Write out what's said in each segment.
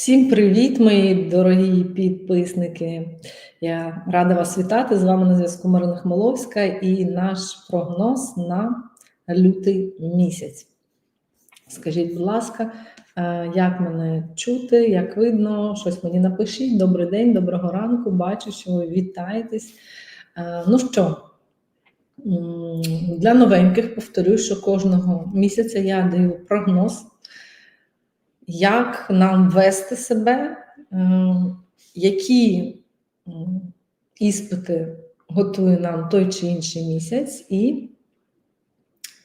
Всім привіт, мої дорогі підписники. Я рада вас вітати. З вами на зв'язку Марина Хмеловська і наш прогноз на лютий місяць. Скажіть, будь ласка, е, як мене чути, як видно, щось мені напишіть. Добрий день, доброго ранку. Бачу, що ви вітаєтесь. Е, Ну що, для новеньких повторюю, що кожного місяця я даю прогноз як нам вести себе, е, які іспити готує нам той чи інший місяць, і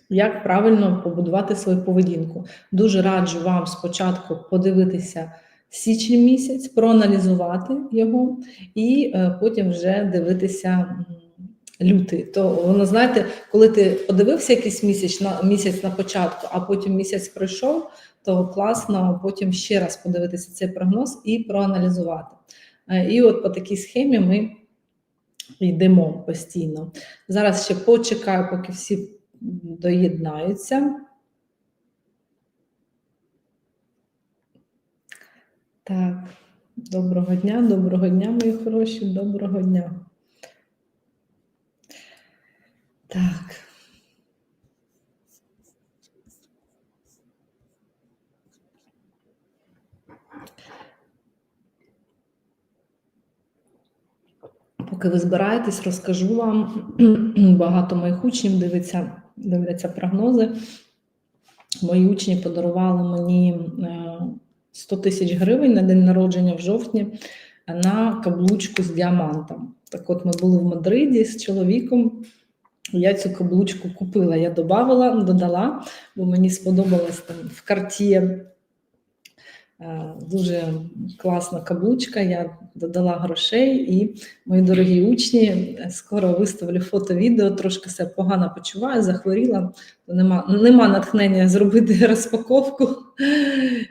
як правильно побудувати свою поведінку. Дуже раджу вам спочатку подивитися січень місяць, проаналізувати його, і е, потім вже дивитися. Лютий, то воно знаєте, коли ти подивився якийсь місяць на місяць на початку, а потім місяць пройшов, то класно потім ще раз подивитися цей прогноз і проаналізувати. Е, І от по такій схемі ми йдемо постійно. Зараз ще почекаю, поки всі доєднаються. Так, доброго дня, доброго дня, мої хороші, доброго дня. Так. Поки ви збираєтесь, розкажу вам. Багато моїх учнів дивиться, дивляться прогнози. Мої учні подарували мені е, 100 тисяч гривень на день народження в жовтні на каблучку з діамантом. Так от ми були в Мадриді з чоловіком. Я цю каблучку купила. Я додавала, додала, бо мені сподобалась там в карті дуже класна каблучка. Я додала грошей, і мої дорогі учні скоро виставлю фото-відео, трошки себе погано почуваю, захворіла, нема, нема натхнення зробити розпаковку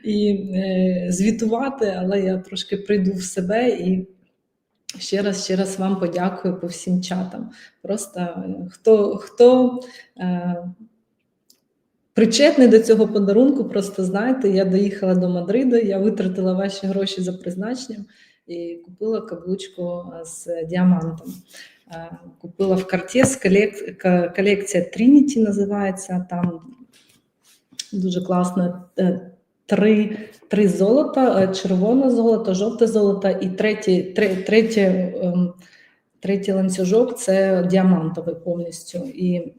і е, звітувати, але я трошки прийду в себе і. Ще раз, ще раз вам подякую по всім чатам. Просто е, хто хто е, причетний до цього подарунку, просто знайте, я доїхала до Мадриду, я витратила ваші гроші за призначенням і купила каблучку з діамантом. Купила в колек, колекція Trinity називається. Там дуже класно. Е, Три три золота, е, червоне золото, жовте золото і третій, третє, ем, третій ланцюжок це діамантовий повністю. І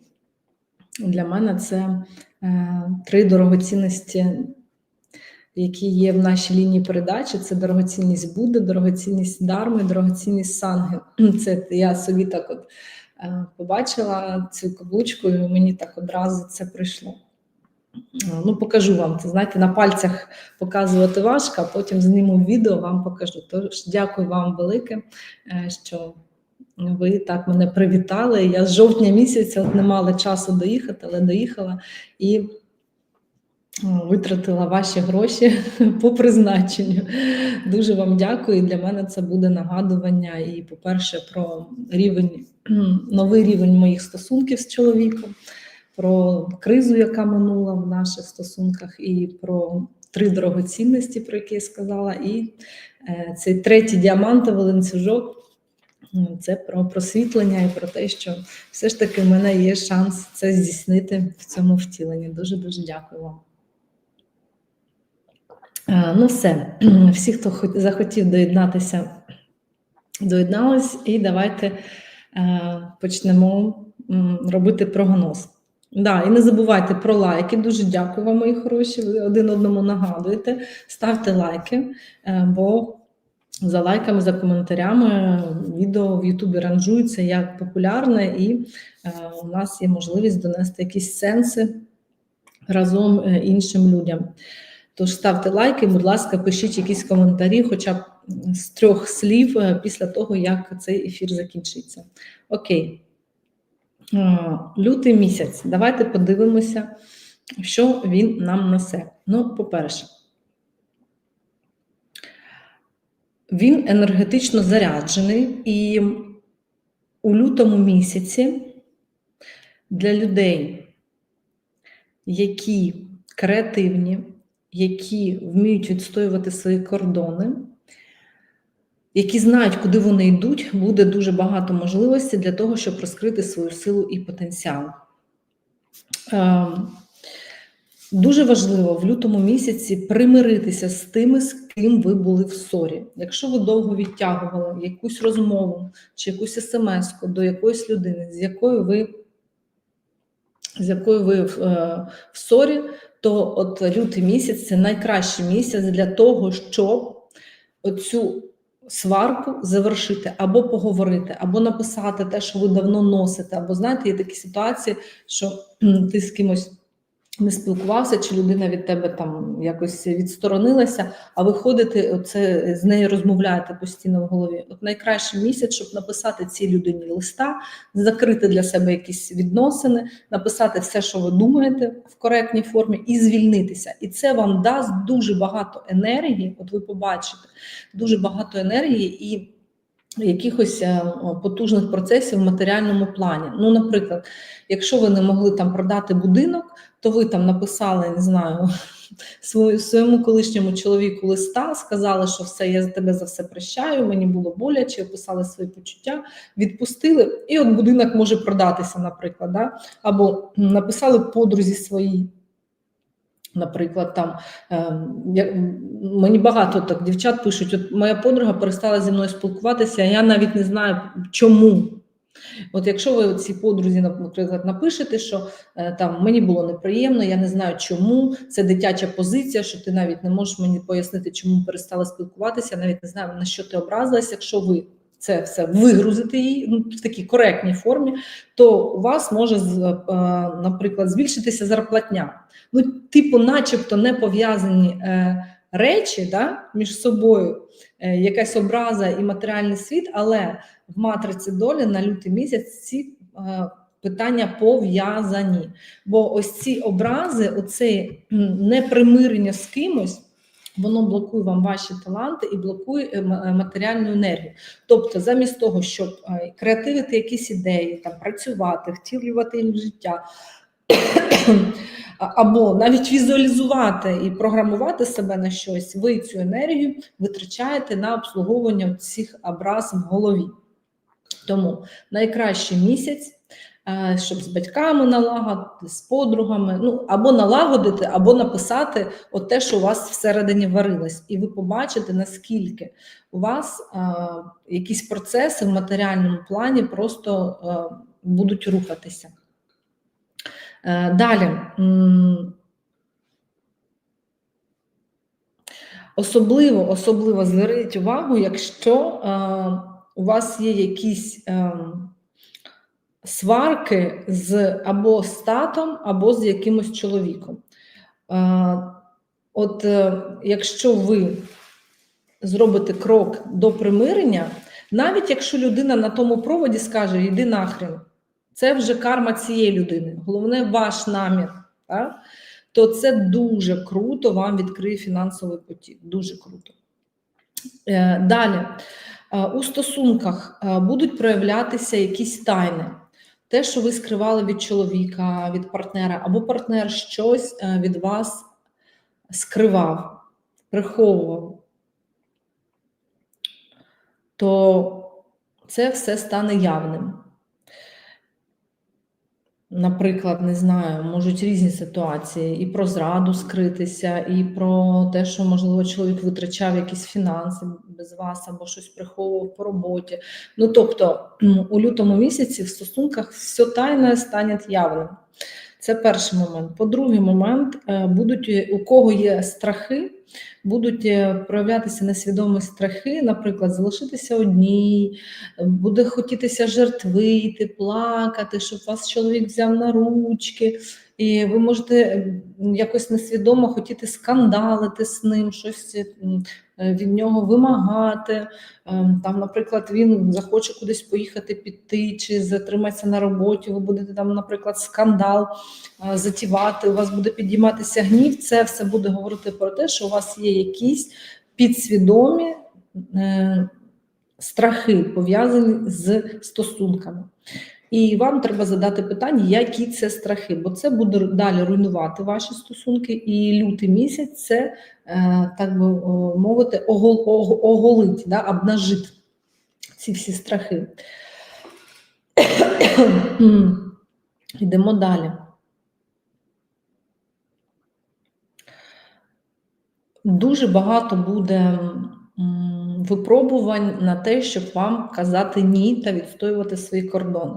для мене це три дорогоцінності, які є в нашій лінії передачі: це дорогоцінність Будди, дорогоцінність Дарми, дорогоцінність Санги. Це я собі так от е, побачила цю каблучку, і мені так одразу це прийшло. Ну, покажу вам це. Знаєте, на пальцях показувати важко, а потім зніму відео, вам покажу. Тож дякую вам велике, е, що ви так мене привітали. Я з жовтня місяця не мала часу доїхати, але доїхала і витратила ваші гроші по призначенню. Дуже вам дякую. Для мене це буде нагадування. І, по-перше, про рівень, новий рівень моїх стосунків з чоловіком про кризу, яка минула в наших стосунках, і про три дорогоцінності, про які я сказала, і е, цей третій діамантовий ланцюжок це про просвітлення і про те, що все ж таки в мене є шанс це здійснити в цьому втіленні. Дуже дуже дякую вам. Е, ну, все, всі, хто захотів доєднатися, доєднались, і давайте е, почнемо робити прогноз. Да, і не забувайте про лайки. Дуже дякую вам, мої хороші. Ви один одному нагадуєте. Ставте лайки, е, бо за лайками, за коментарями відео в Ютубі ранжується як популярне, і е, у нас є можливість донести якісь сенси разом е, іншим людям. Тож ставте лайки, будь ласка, пишіть якісь коментарі, хоча б з трьох слів після того, як цей ефір закінчиться. Окей. Лютий місяць. Давайте подивимося, що він нам несе. Ну, по-перше, він енергетично заряджений, і у лютому місяці для людей, які креативні, які вміють відстоювати свої кордони, які знають, куди вони йдуть, буде дуже багато можливостей для того, щоб розкрити свою силу і потенціал. Дуже важливо в лютому місяці примиритися з тими, з ким ви були в ссорі. Якщо ви довго відтягували якусь розмову чи якусь смс до якоїсь людини, з якою ви з якою ви в, е, в ссорі, то от лютий місяць це найкращий місяць для того, щоб оцю сварку завершити або поговорити, або написати те, що ви давно носите. Або знаєте, є такі ситуації, що ти з кимось не спілкувався, чи людина від тебе там якось відсторонилася, а ви ходите, оце з нею розмовляєте постійно в голові. От найкращий місяць, щоб написати цій людині листа, закрити для себе якісь відносини, написати все, що ви думаєте в коректній формі, і звільнитися. І це вам дасть дуже багато енергії. От ви побачите дуже багато енергії і. Якихось е, потужних процесів в матеріальному плані. Ну, наприклад, якщо ви не могли там продати будинок, то ви там написали, не знаю, своєму колишньому чоловіку листа, сказали, що все, я за тебе за все прощаю, мені було боляче, описали свої почуття, відпустили, і от будинок може продатися, наприклад. Да? Або написали подрузі своїй. Наприклад, там е, мені багато так дівчат пишуть: от моя подруга перестала зі мною спілкуватися, а я навіть не знаю чому. От якщо ви цій подрузі, наприклад, напишете, що е, там мені було неприємно, я не знаю чому, це дитяча позиція, що ти навіть не можеш мені пояснити, чому перестала спілкуватися, я навіть не знаю, на що ти образилась, якщо ви це все вигрузите її ну, в такій коректній формі, то у вас може, е, наприклад, збільшитися зарплатня. Ну, типу, начебто не пов'язані е, речі да, між собою, е, якась образа і матеріальний світ, але в матриці долі на лютий місяць ці е, питання пов'язані. Бо ось ці образи, оце непримирення з кимось. Воно блокує вам ваші таланти і блокує е, е, матеріальну енергію. Тобто, замість того, щоб е, креативити якісь ідеї, там працювати, втілювати в життя, або навіть візуалізувати і програмувати себе на щось, ви цю енергію витрачаєте на обслуговування цих образ в голові. Тому найкращий місяць. Е, щоб з батьками налагодити, з подругами, ну або налагодити, або написати от те, що у вас всередині варилось, і ви побачите, наскільки у вас е, якісь процеси в матеріальному плані просто е, будуть рухатися. Далі. Особливо особливо зверніть увагу, якщо а, у вас є якісь. А, сварки з або з татом, або з якимось чоловіком. От е, якщо ви зробите крок до примирення, навіть якщо людина на тому проводі скаже йди нахрен, це вже карма цієї людини, головне ваш намір, так? то це дуже круто вам відкриє фінансовий потік. Дуже круто. Е, далі, е, у стосунках будуть проявлятися якісь тайни те, що ви скривали від чоловіка, від партнера, або партнер щось е, від вас скривав, приховував, то це все стане явним. Наприклад, не знаю, можуть різні ситуації і про зраду скритися, і про те, що, можливо, чоловік витрачав якісь фінанси без вас або щось приховував по роботі. Ну тобто, у лютому місяці в стосунках все тайне стане явним. Це перший момент. По-другий момент, е, будуть у кого є страхи, будуть е, проявлятися несвідомі страхи, наприклад, залишитися одній, буде хотітися жертвити, плакати, щоб вас чоловік взяв на ручки, і ви можете якось несвідомо хотіти скандалити з ним, щось Е, від нього вимагати. Е, там, наприклад, він захоче кудись поїхати піти чи затриматися на роботі. Ви будете там, наприклад, скандал е, затівати. У вас буде підійматися гнів. Це все буде говорити про те, що у вас є якісь підсвідомі страхи пов'язані з стосунками. і вам треба задати питання, які це страхи, бо це буде далі руйнувати ваші стосунки. І лютий місяць це, е, так би мовити, огол, оголить, да, обнажить ці всі страхи. Йдемо далі. Дуже багато буде випробувань на те, щоб вам казати ні та відстоювати свої кордони.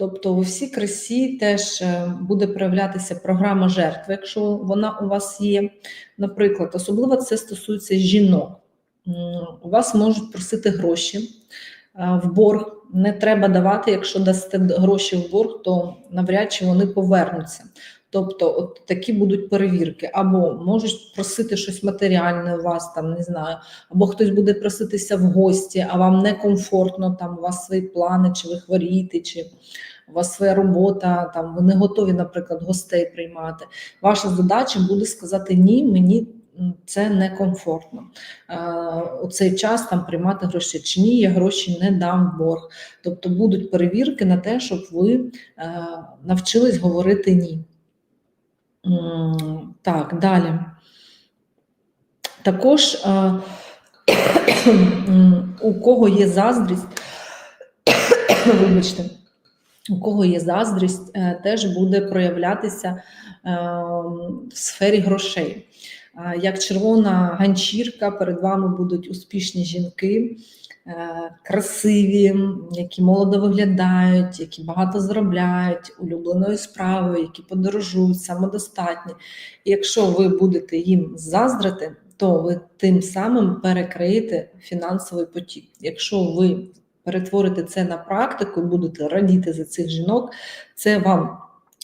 Тобто, у всій красі теж е, буде проявлятися програма жертви, якщо вона у вас є. Наприклад, особливо це стосується жінок. У вас можуть просити гроші е, в борг. Не треба давати, якщо дасте гроші в борг, то навряд чи вони повернуться. Тобто, от такі будуть перевірки, або можуть просити щось матеріальне у вас, там не знаю, або хтось буде проситися в гості, а вам некомфортно, там у вас свої плани, чи ви хворієте, чи у вас своя робота, там ви не готові, наприклад, гостей приймати. Ваша задача буде сказати ні, мені це некомфортно. У цей час там приймати гроші чи ні, я гроші не дам в борг. Тобто будуть перевірки на те, щоб ви е, навчились говорити ні. Так, далі. Також е, у кого є заздрість, вибачте, у кого є заздрість, е, теж буде проявлятися е, в сфері грошей. Е, Як червона ганчірка, перед вами будуть успішні жінки, красиві, які молодо виглядають, які багато заробляють улюбленою справою, які подорожують, самодостатні. І якщо ви будете їм заздрити, то ви тим самим перекриєте фінансовий потік. Якщо ви перетворите це на практику, будете радіти за цих жінок, це вам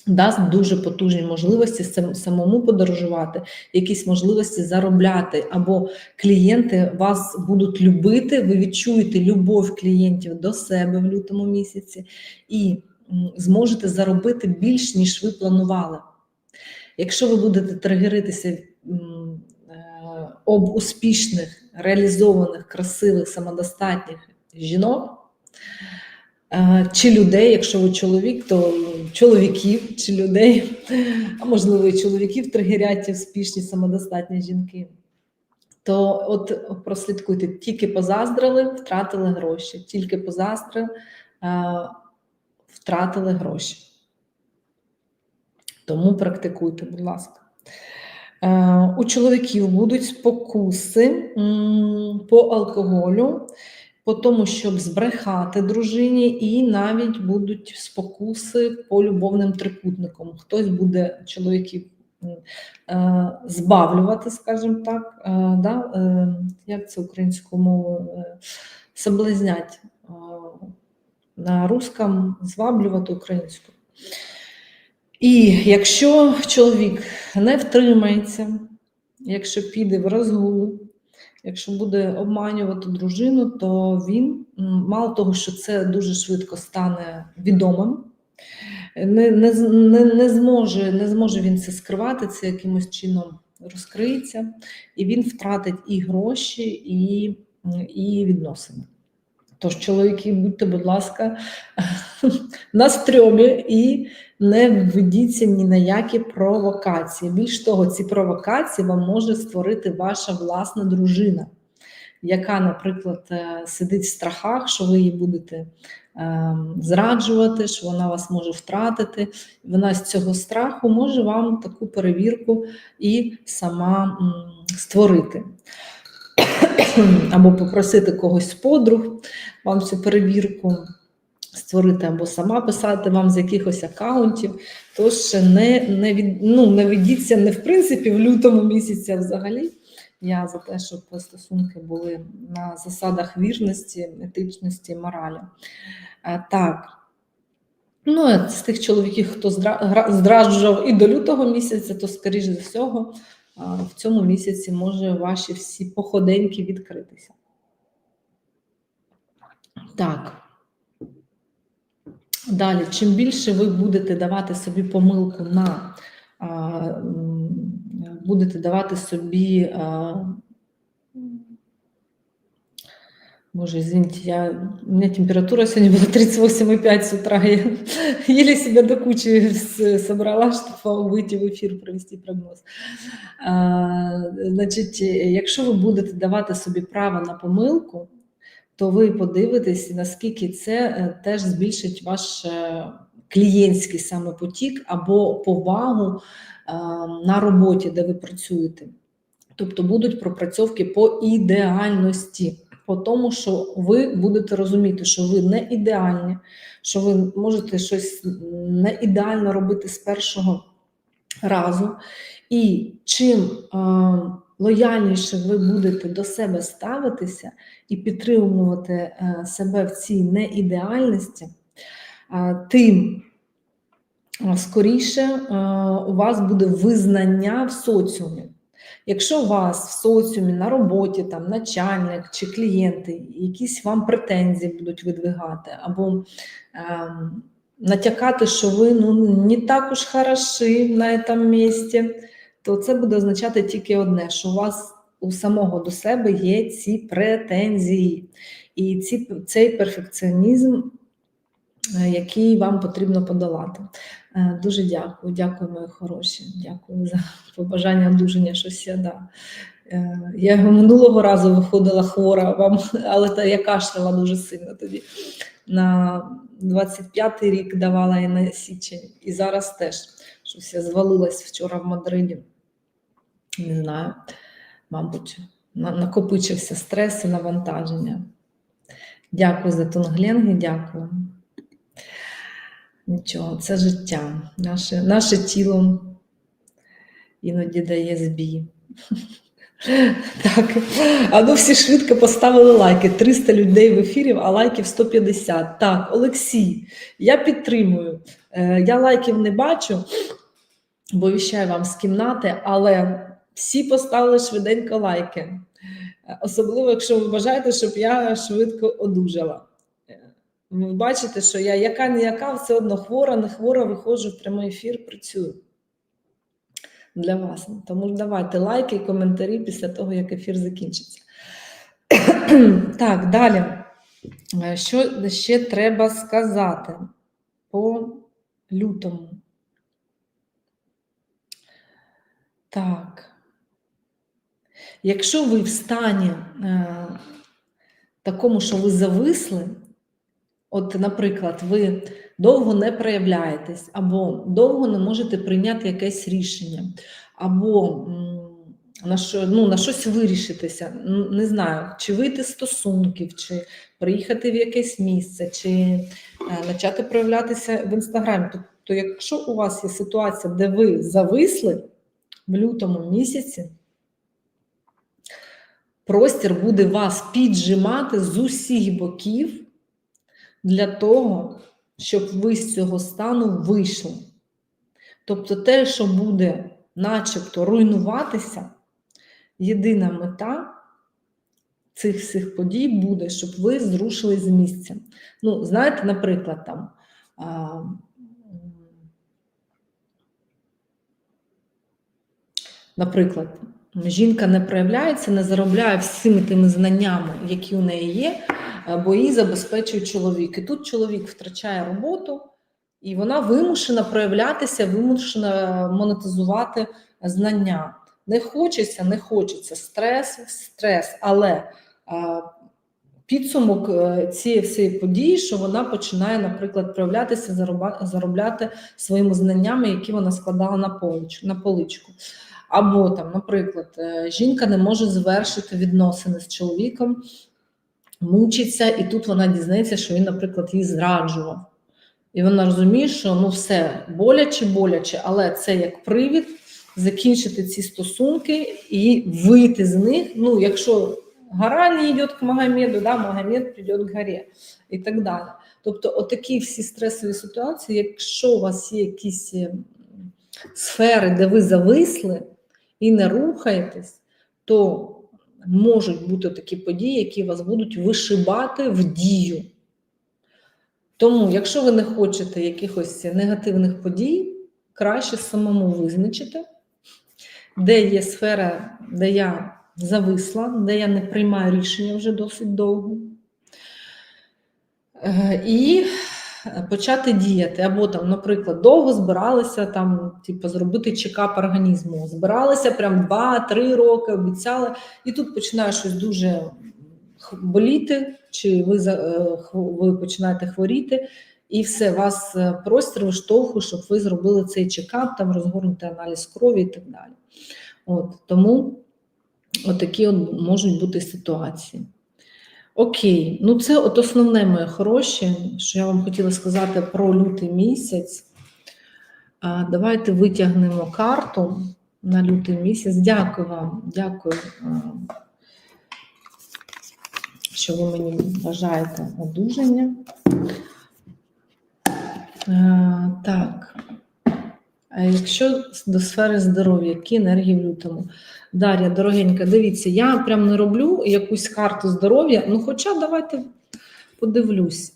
дасть дуже потужні можливості самому подорожувати, якісь можливості заробляти, або клієнти вас будуть любити, ви відчуєте любов клієнтів до себе в лютому місяці і зможете заробити більш, ніж ви планували. Якщо ви будете тригеритися е, об успішних, реалізованих, красивих, самодостатніх жінок, е, чи людей, якщо ви чоловік, то чоловіків чи людей, а можливо, і чоловіків тригерять успішні самодостатні жінки. То от прослідкуйте, тільки позаздрили, втратили гроші, тільки позаздрили, е, втратили гроші. Тому практикуйте, будь ласка. Е, У чоловіків будуть спокуси по алкоголю, по тому, щоб збрехати дружині, і навіть будуть спокуси по любовним трикутникам. Хтось буде чоловіків е, збавлювати, скажімо так, е, да? е, як це українською мовою, соблазнять на русском зваблювати українською. І якщо чоловік не втримається, якщо піде в розгул, якщо буде обманювати дружину, то він мало того, що це дуже швидко стане відомим, не, не, не, не, зможе, не зможе він це скривати, це якимось чином розкриється, і він втратить і гроші, і, і відносини. Тож, чоловіки, будьте, будь ласка, на стрьомі і не ведіться ні на які провокації. Більш того, ці провокації вам може створити ваша власна дружина, яка, наприклад, е, сидить в страхах, що ви її будете е, зраджувати, що вона вас може втратити. Вона з цього страху може вам таку перевірку і сама створити. Або попросити когось з подруг вам цю перевірку створити, або сама писати вам з якихось акаунтів. Тож не, не, від, ну, не ведіться не в принципі в лютому місяці, а взагалі. Я за те, щоб стосунки були на засадах вірності, етичності, моралі. А, так. Ну, з тих чоловіків, хто здра- гра- зраджував і до лютого місяця, то, скоріш за всього, в цьому місяці може ваші всі походеньки відкритися. Так. Далі, чим більше ви будете давати собі помилку на будете давати собі Боже, извините, я, у меня температура сегодня была 38,5 с утра. Я еле себя до кучи с- собрала, щоб вийти в ефір, провести прогноз. Значить, якщо ви будете давати собі право на помилку, то ви подивитесь, наскільки це е, теж збільшить ваш е, клієнтський саме потік або повагу е, на роботі, де ви працюєте. Тобто будуть пропрацьовки по ідеальності, по тому, що ви будете розуміти, що ви не ідеальні, що ви можете щось не ідеально робити з першого разу. І чим лояльніше ви будете до себе ставитися і підтримувати е, себе в цій неідеальності, е, тим е, скоріше е, у вас буде визнання в соціумі. Якщо у вас в соціумі на роботі, там начальник чи клієнти, якісь вам претензії будуть видвигати, або ем, натякати, що ви ну, не так уж хороші на цьому місці, то це буде означати тільки одне: що у вас у самого до себе є ці претензії, і ці, цей перфекціонізм, е, який вам потрібно подолати. Е, Дуже дякую, дякую, мої хороші. Дякую за побажання одужання, щось я да. Е, Я минулого разу виходила хвора, вам, але та я кашляла дуже сильно тоді. На 25-й рік давала і на січень, і зараз теж щось я звалилась вчора в Мадриді. Не знаю, мабуть, накопичився стрес і навантаження. Дякую за тонгленги, дякую. Нічого, це життя. Наше, наше тіло іноді дає збій. Так, а ну всі швидко поставили лайки. 300 людей в ефірі, а лайків 150. Так, Олексій, я підтримую. Е, Я лайків не бачу, бо віщаю вам з кімнати, але всі поставили швиденько лайки. Е, Особливо, якщо ви бажаєте, щоб я швидко одужала. Е, Ви бачите, що я яка не яка, все одно хвора, не хвора, виходжу в прямий ефір, працюю для вас. Тому давайте лайки і коментарі після того, як ефір закінчиться. так, далі. Е, Що ще треба сказати по лютому? Так. Якщо ви в стані е, такому, що ви зависли, от, наприклад, ви довго не проявляєтесь, або довго не можете прийняти якесь рішення, або на, що, ну, на щось вирішитися, не знаю, чи вийти з стосунків, чи приїхати в якесь місце, чи е, почати проявлятися в інстаграмі. Тобто, якщо у вас є ситуація, де ви зависли в лютому місяці, простір буде вас піджимати з усіх боків для того, щоб ви з цього стану вийшли. Тобто те, що буде начебто руйнуватися, єдина мета цих всіх подій буде, щоб ви зрушили з місця. Ну, знаєте, наприклад, там. А, Наприклад, жінка не проявляється, не заробляє всіми тими знаннями, які у неї є, е, бо її забезпечує чоловік. І тут чоловік втрачає роботу, і вона вимушена проявлятися, вимушена монетизувати знання. Не хочеться, не хочеться. Стрес, стрес, але е, підсумок е, цієї всієї події, що вона починає, наприклад, проявлятися, заробляти своїми знаннями, які вона складала на поличку. Або там, наприклад, е, жінка не може завершити відносини з чоловіком, мучиться, і тут вона дізнається, що він, наприклад, її зраджував. І вона розуміє, що ну все боляче, боляче, але це як привід закінчити ці стосунки і вийти з них. Ну, якщо гора не йде к Магомеду, да, Магомед прийде к горі і так далі. Тобто, отакі всі стресові ситуації, якщо у вас є якісь е, сфери, де ви зависли і не рухаєтесь, то можуть бути такі події, які вас будуть вишибати в дію. Тому, якщо ви не хочете якихось негативних подій, краще самому визначити, де є сфера, де я зависла, де я не приймаю рішення вже досить довго, Е, І почати діяти. Або там, наприклад, довго збиралися там, типу, зробити чекап організму. Збиралися прям 2-3 роки, обіцяли, і тут починає щось дуже боліти, чи ви, е, ви починаєте хворіти, і все, вас е, простір виштовхує, щоб ви зробили цей чекап, там розгорнути аналіз крові і так далі. От, тому отакі от можуть бути ситуації. Окей, ну це от основне моє хороше, що я вам хотіла сказати про лютий місяць. Давайте витягнемо карту на лютий місяць. Дякую вам, дякую, що ви мені бажаєте одужання. Так. Якщо до сфери здоров'я, які енергії в лютому? Дар'я, дорогенька, дивіться, я прям не роблю якусь карту здоров'я, ну хоча давайте подивлюсь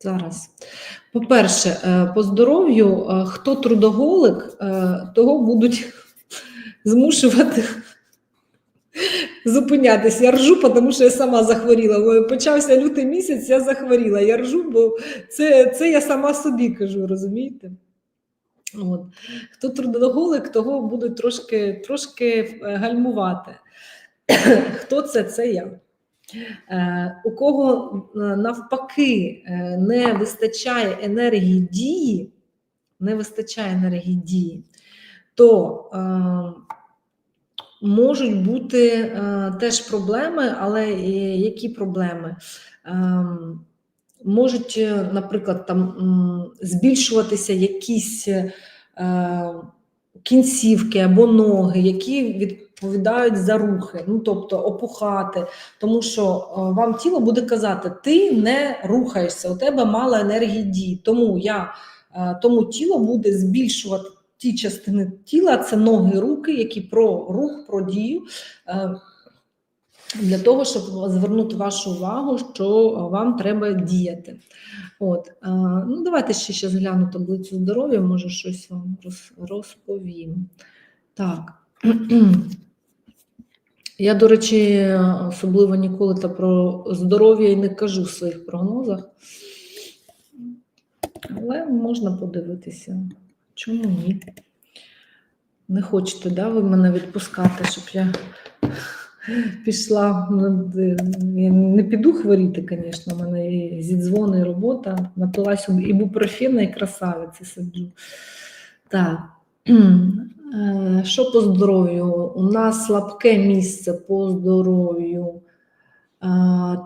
зараз. По-перше, е, по здоров'ю, е, хто трудоголик, е, того будуть змушувати зупинятись. Я ржу, тому що я сама захворіла. Почався лютий місяць, я захворіла. Я ржу, бо це, це я сама собі кажу, розумієте? От. Хто трудоголик, того будуть трошки, трошки е, гальмувати. Хто це? Це я. Е, у кого е, навпаки не вистачає енергії дії, не вистачає енергії дії, то можуть бути теж проблеми, але які проблеми? Можуть, е, наприклад, там збільшуватися якісь е, кінцівки або ноги, які відповідають за рухи, ну тобто опухати, тому що е, вам тіло буде казати, ти не рухаєшся, у тебе мало енергії дії. Тому я тому тіло буде збільшувати ті частини тіла, це ноги, руки, які про рух, про дію. Е, для того, щоб звернути вашу увагу, що вам треба діяти. От, е, ну давайте ще ще згляну таблицю здоров'я, може щось вам розповім. Так. Я, до речі, особливо ніколи та про здоров'я і не кажу в своїх прогнозах, але можна подивитися. Чому ні? Не хочете, да, ви мене відпускати, щоб я пішла. ну, Я не піду хворіти, звісно, у мене і зідзвони, і робота. Напилась ібупрофена і красавиці сиджу. Так. Е, Що по здоров'ю? У нас слабке місце по здоров'ю. Е,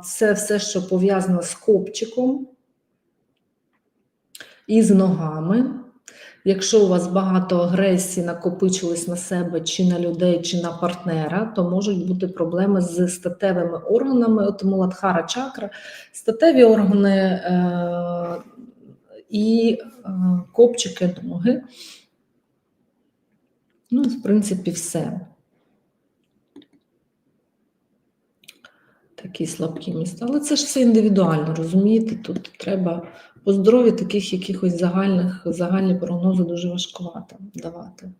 Це все, що пов'язано з копчиком і з ногами. Якщо у вас багато агресії накопичилось на себе, чи на людей, чи на партнера, то можуть бути проблеми з статевими органами, от Муладхара чакра, статеві органи е- і е- копчики ноги. Ну, в принципі, все. Такі слабкі міста. Але це ж все індивідуально, розумієте? Тут треба по здоров'ю таких якихось загальних, загальні прогнози дуже важкувато давати.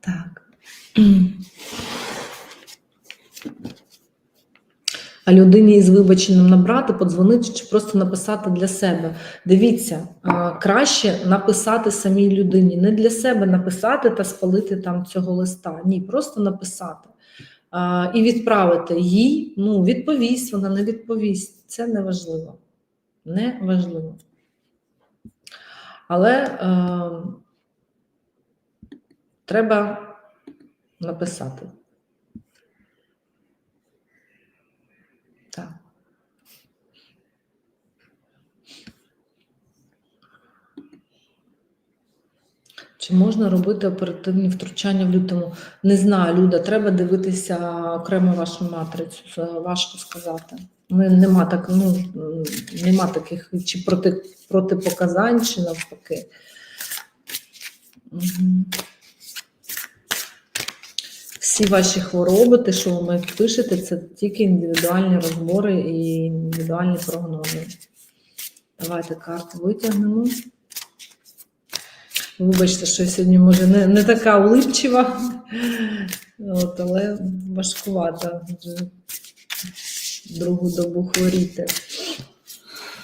Так. А людині із вибаченням набрати, подзвонити чи просто написати для себе. Дивіться, краще написати самій людині, не для себе написати та спалити там цього листа. Ні, просто написати. І відправити їй, ну, відповість, вона не відповість. Це не важливо. Але е, треба написати. Чи можна робити оперативні втручання в лютому? Не знаю, Люда, треба дивитися окремо вашу матрицю. Це важко сказати. Ну, Нема, так, ну, нема таких чи проти, протипоказань, чи навпаки. Всі ваші хвороби, те, що ви мені пишете, це тільки індивідуальні розбори і індивідуальні прогнози. Давайте карту витягнемо. Вибачте, що я сьогодні може не, не така улипчива, от, але важкувато вже другу добу хворіти.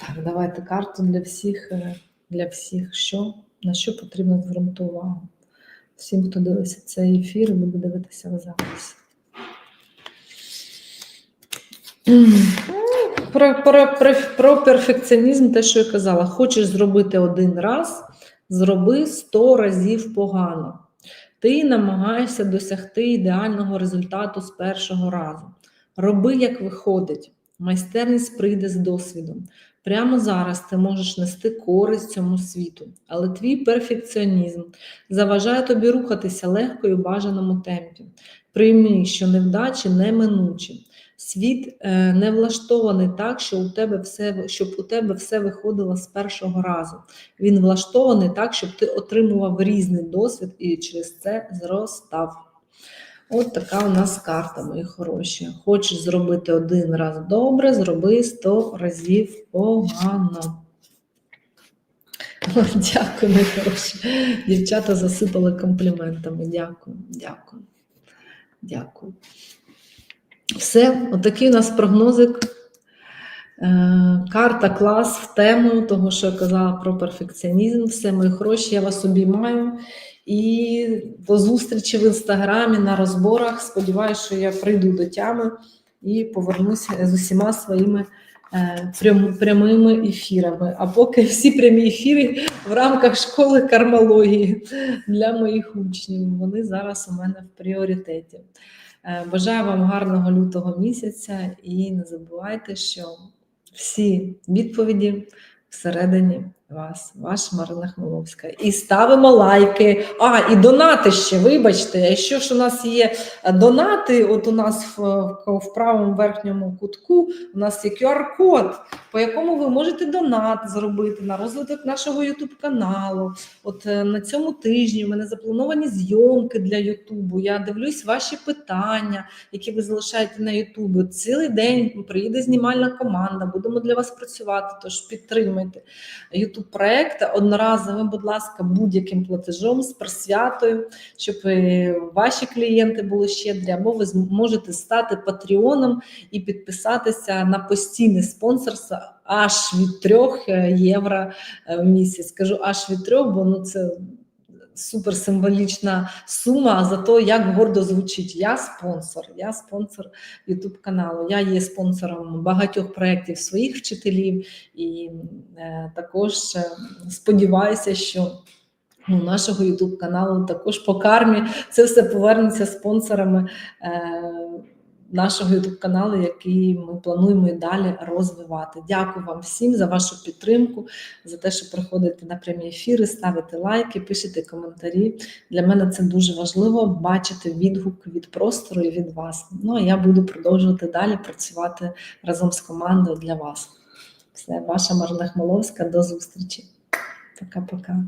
Так, давайте карту для всіх, е, для всіх, що, на що потрібно звернути увагу. Всім, хто дивиться цей ефір буде дивитися в запис. Про, про, про, про перфекціонізм, те, що я казала, хочеш зробити один раз, зроби 100 разів погано. Ти намагаєшся досягти ідеального результату з першого разу. Роби, як виходить. Майстерність прийде з досвідом. Прямо зараз ти можеш нести користь цьому світу, але твій перфекціонізм заважає тобі рухатися легко і в бажаному темпі. Прийми, що невдачі неминучі. Світ е, не влаштований так, що у тебе все, щоб у тебе все виходило з першого разу. Він влаштований так, щоб ти отримував різний досвід і через це зростав. От така у нас карта, мої хороші. Хочеш зробити один раз добре, зроби 100 разів погано. Дякую, мої хороші. Дівчата засипали компліментами. Дякую, дякую, дякую. Все, отакий у нас прогнозик. Е, Карта клас в тему того, що я казала про перфекціонізм. Все, мої хороші, я вас обіймаю. І до зустрічі в інстаграмі на розборах. Сподіваюся, що я прийду до тями і повернуся з усіма своїми е, прям, прямими ефірами. А поки всі прямі ефіри в рамках школи кармології для моїх учнів. Вони зараз у мене в пріоритеті. Е, Бажаю вам гарного лютого місяця і не забувайте, що всі відповіді всередині вас, ваша Марина Хмеловська. І ставимо лайки. А, і донати ще, вибачте, якщо ж у нас є донати, от у нас в, в правому верхньому кутку у нас є QR-код, по якому ви можете донат зробити на розвиток нашого YouTube каналу. От е, на цьому тижні в мене заплановані зйомки для Ютубу. Я дивлюсь ваші питання, які ви залишаєте на Ютубі. Цілий день приїде знімальна команда, будемо для вас працювати. Тож підтримуйте youtube проект одноразовим, будь ласка, будь-яким платежом з присвятою, щоб ваші клієнти були щедрі, або ви зможете стати патреоном і підписатися на постійне спонсорство аж від 3 євро в місяць. Скажу аж від 3, бо ну це. Супер символічна сума, за те, як гордо звучить. Я спонсор, я спонсор YouTube каналу. Я є спонсором багатьох проєктів своїх вчителів, і е, також е, сподіваюся, що у нашого YouTube каналу також по кармі це все повернеться спонсорами. Е, Нашого youtube каналу, який ми плануємо і далі розвивати. Дякую вам всім за вашу підтримку, за те, що приходите на прямі ефіри, ставите лайки, пишете коментарі. Для мене це дуже важливо бачити відгук від простору і від вас. Ну а я буду продовжувати далі працювати разом з командою для вас. Все, ваша Марина Хмеловська, до зустрічі. Пока-пока.